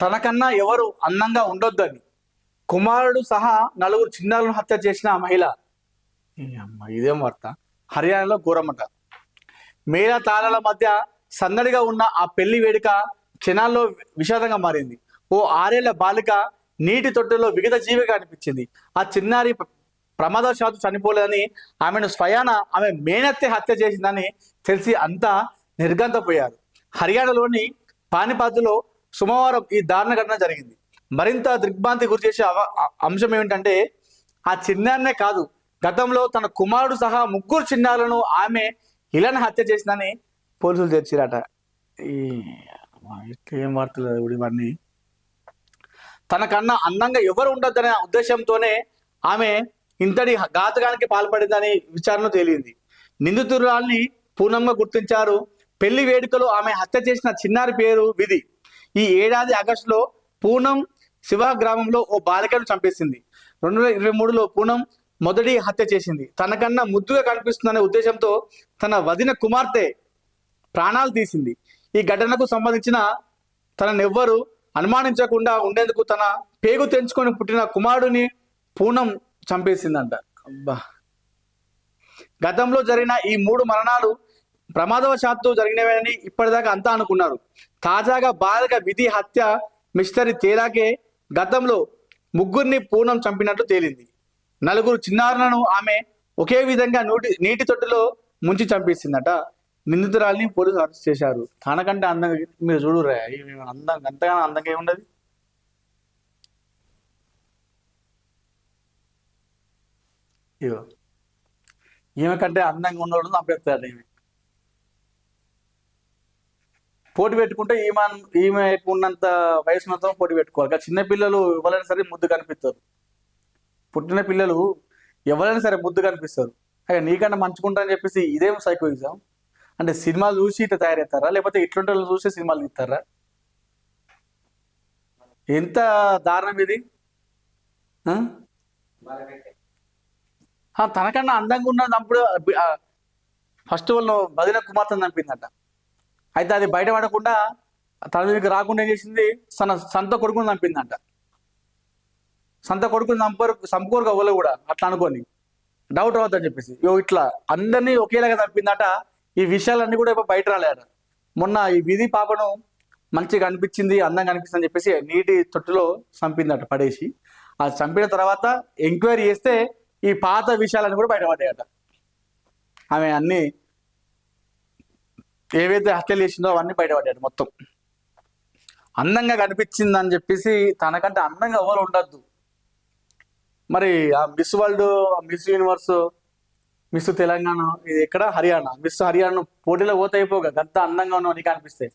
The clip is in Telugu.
తనకన్నా ఎవరు అందంగా ఉండొద్దని. కుమారుడు సహా నలుగురు చిన్నారులను హత్య చేసిన ఆ మహిళ. ఇదేం వార్త? హర్యానాలో ఘోరమట. మేళ తాళాల మధ్య సందడిగా ఉన్న ఆ పెళ్ళి వేడుక క్షణాల్లో విషాదంగా మారింది. ఓ ఆరేళ్ళ బాలిక నీటి తొట్టెలో విగత జీవిగా అనిపించింది. ఆ చిన్నారి ప్రమాదవశాత్తు చనిపోలేదని ఆమెను స్వయాన ఆమె మేనత్తే హత్య చేసిందని తెలిసి అంతా నిర్గంతపోయారు హర్యానాలోని పానిపాత్లో సోమవారం ఈ దారుణ ఘటన జరిగింది. మరింత దిగ్భ్రాంతి గురి చేసే అవ- అంశం ఏమిటంటే ఆ చిన్నారనే కాదు గతంలో తన కుమారుడు సహా ముగ్గురు చిన్నారులను ఆమె ఇలానే హత్య చేసిందని పోలీసులు తెచ్చిరట ఈ ఏం వార్తలు ఇవన్నీ తనకన్నా అందంగా ఎవరు ఉండొద్దనే ఉద్దేశంతోనే ఆమె ఇంతటి ఘాతకానికి పాల్పడిందని విచారణ తేలింది. నిందితురాల్ని పూర్ణంగా గుర్తించారు. పెళ్ళి వేడుకలో ఆమె హత్య చేసిన చిన్నారి పేరు విధి. ఈ ఏడాది ఆగస్టులో పూనం శివ గ్రామంలో ఓ బాలికను చంపేసింది. రెండు వేల ఇరవై మూడులో పూనం మొదటి హత్య చేసింది. తనకన్నా ముద్దుగా కనిపిస్తుందనే ఉద్దేశంతో తన వదిన కుమార్తె ప్రాణాలు తీసింది. ఈ ఘటనకు సంబంధించిన తననెవ్వరు అనుమానించకుండా ఉండేందుకు తన పేగు తెంచుకొని పుట్టిన కుమారుడిని పూనం చంపేసిందంట. అబ్బా! గతంలో జరిగిన ఈ మూడు మరణాలు ప్రమాదవశాత్తు జరిగినవని ఇప్పటిదాకా అంతా అనుకున్నారు. తాజాగా బాలిక విధి హత్య మిస్టరీ తేలాకే గతంలో ముగ్గురిని పూనం చంపినట్లు తేలింది. నలుగురు చిన్నారులను ఆమె ఒకే విధంగా నూటి నీటి తొట్టులో ముంచి చంపేసిందట. నిందితురాల్ని పోలీసులు అరెస్ట్ చేశారు. తనకంటే అందంగా మీరు చూడురా అందం ఎంతగానో అందంగా ఏముండదు ఇగో. ఈమె కంటే అందంగా ఉన్నవాడు చంపేస్తాడు ఈమె. పోటీ పెట్టుకుంటే ఈమె ఈమె ఉన్నంత వయసు మొత్తం పోటీ పెట్టుకోవాలి. కానీ చిన్న పిల్లలు ఎవరైనా సరే ముద్దు కనిపిస్తారు. పుట్టిన పిల్లలు ఎవరైనా సరే ముద్దు కనిపిస్తారు. అయ్యా నీకన్నా మంచుకుంటా అని చెప్పేసి ఇదేం ఎగ్జామ్ అంటే సినిమాలు చూసి ఇట్లా తయారవుతారా? లేకపోతే ఇట్లుంటే వాళ్ళు చూసి సినిమాలు తీస్తారా? ఎంత దారుణం ఇది? తనకన్నా అందంగా ఉన్నప్పుడు ఫస్ట్ వాళ్ళు బదిన కుమార్తెను చంపిందట. అయితే అది బయటపడకుండా తన మీదకి రాకుండా ఏం చేసింది? తన సొంత కొడుకుని చంపిందంట. సొంత కొడుకుని చంపరు చంపుకోరు కవ్వలు కూడా అట్లా అనుకోని. డౌట్ అవుతుందని చెప్పేసి. యో ఇట్లా అందరినీ ఒకేలాగా చంపిందట. ఈ విషయాలన్నీ కూడా ఇప్పుడు బయట రాలేట మొన్న ఈ విధి పాపను మంచిగా అనిపించింది అందంగా అనిపిస్తుంది అని చెప్పేసి నీటి తొట్టులో చంపిందట పడేసి. అది చంపిన తర్వాత ఎంక్వైరీ చేస్తే ఈ పాత విషయాలన్నీ కూడా బయటపడ్డాయట ఆమె అన్ని ఏవైతే హత్యలు చేసిందో అవన్నీ బయటపడ్డాడు మొత్తం. అందంగా కనిపించింది అని చెప్పేసి తనకంటే అందంగా ఎవరు ఉండద్దు. మరి ఆ miss world miss universe miss Telangana ఇది ఎక్కడ? హర్యానా. మిస్ హర్యానా పోటీలో పోతే అయిపోగా గంత అందంగా ఉన్నావు నీకు అనిపిస్తే.